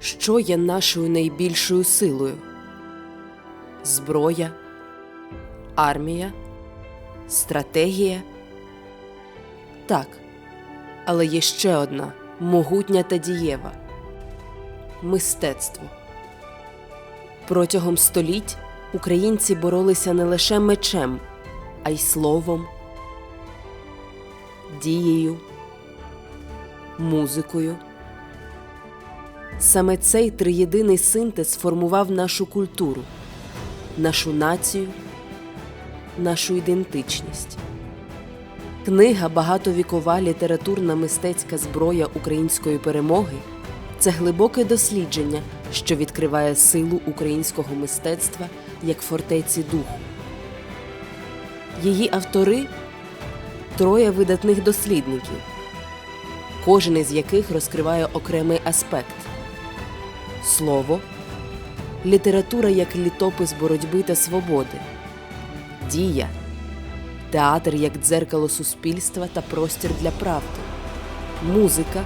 що є нашою найбільшою силою? Зброя, армія, стратегія. Так, але є ще одна могутня та дієва мистецтво. Протягом століть українці боролися не лише мечем, а й словом, дією, музикою. Саме цей триєдиний синтез формував нашу культуру, нашу націю, нашу ідентичність. Книга Багатовікова літературна мистецька зброя української перемоги це глибоке дослідження, що відкриває силу українського мистецтва як фортеці духу. Її автори троє видатних дослідників, кожен із яких розкриває окремий аспект слово, література як літопис боротьби та свободи, дія, театр як дзеркало суспільства та простір для правди, музика,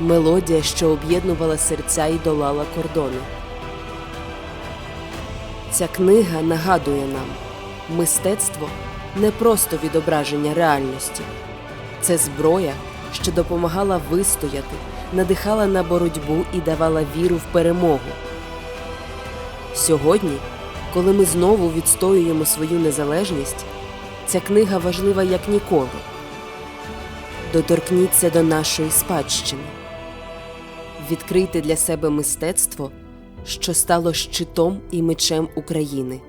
мелодія, що об'єднувала серця і долала кордони. Ця книга нагадує нам, мистецтво не просто відображення реальності, це зброя, що допомагала вистояти, надихала на боротьбу і давала віру в перемогу. Сьогодні, коли ми знову відстоюємо свою незалежність, ця книга важлива як ніколи. Доторкніться до нашої спадщини, відкрийте для себе мистецтво, що стало щитом і мечем України.